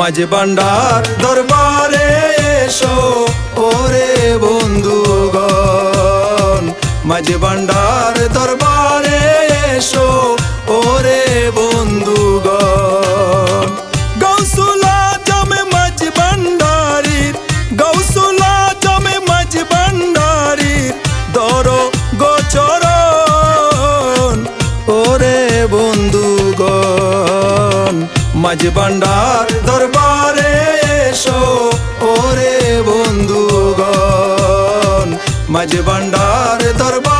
মাঝে বান্ডার দরবারে এসো ওরে বন্ধুগণ। মাঝে বান্ডার মাঝ ভান্ডার দরবারে এসো। ওরে বন্ধুগণ মাঝ ভান্ডার দরবারে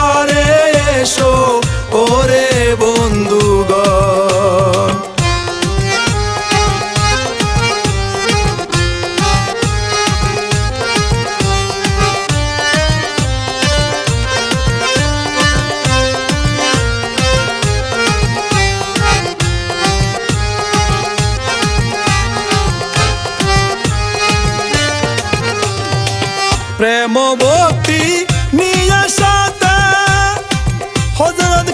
প্রেম ভক্তি নিয়ে সাথে। হজরত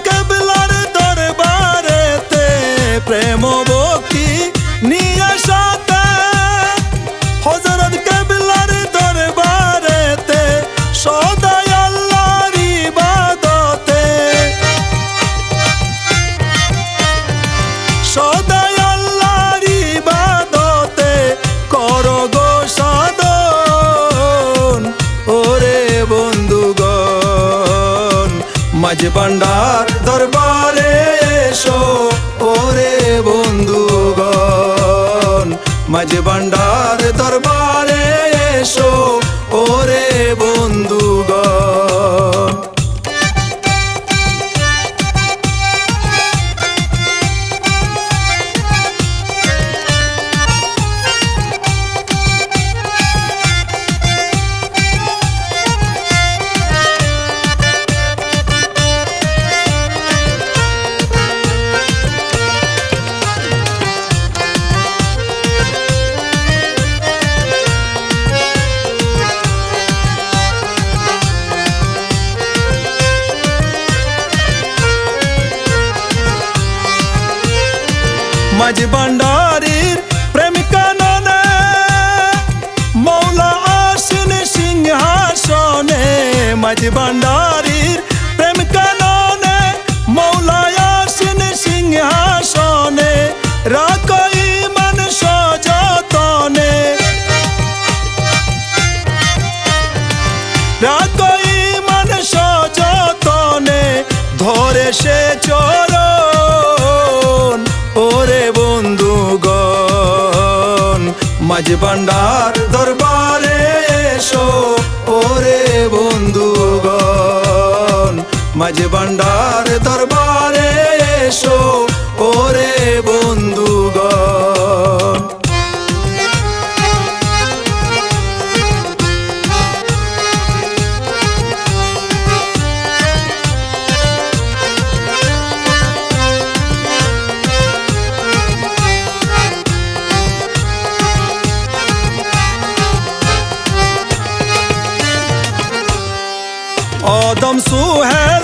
মাঝ ভান্ডার দরবারে এসো ওরে বন্ধুগণ। মাঝ ভান্ডার মাঝ ভান্ডারির প্রেমিকা ননে মৌলা আসেন সিংহাসনে, মাঝ ভান্ডারির প্রেমিকা ননে মৌলা আসেন সিংহাসনে, রাখই মন সযতনে। রাখই মন সযতনে, ধরে সে চরণ মাঝ ভান্ডার দরবারে এসো। ওরে বন্ধুগণ মাঝ ভান্ডার দরবারে آدم سوهل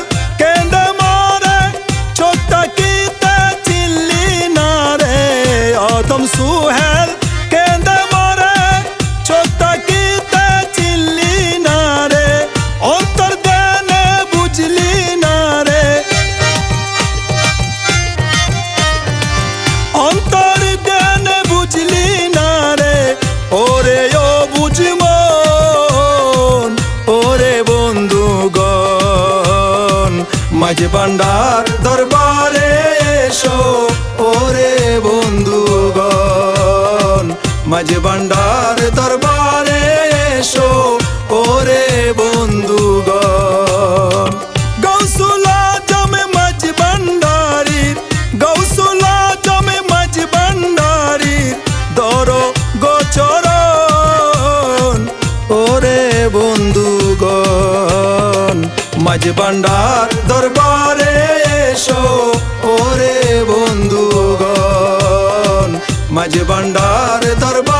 মাঝ ভান্ডার দরবারে এসো। ওরে বন্ধুগণ, মাঝ ভান্ডার দরবারে এসো। ওরে বন্ধুগণ, গৌসুলা জমে মাঝ ভান্ডারির, গৌসুলা জমে মাঝ ভান্ডারির দর গোচরণ। ওরে বন্ধুগণ সমাজ ভান্ডার দরবারে এসো। ওরে বন্ধুগণ মাঝ ভান্ডার দরবার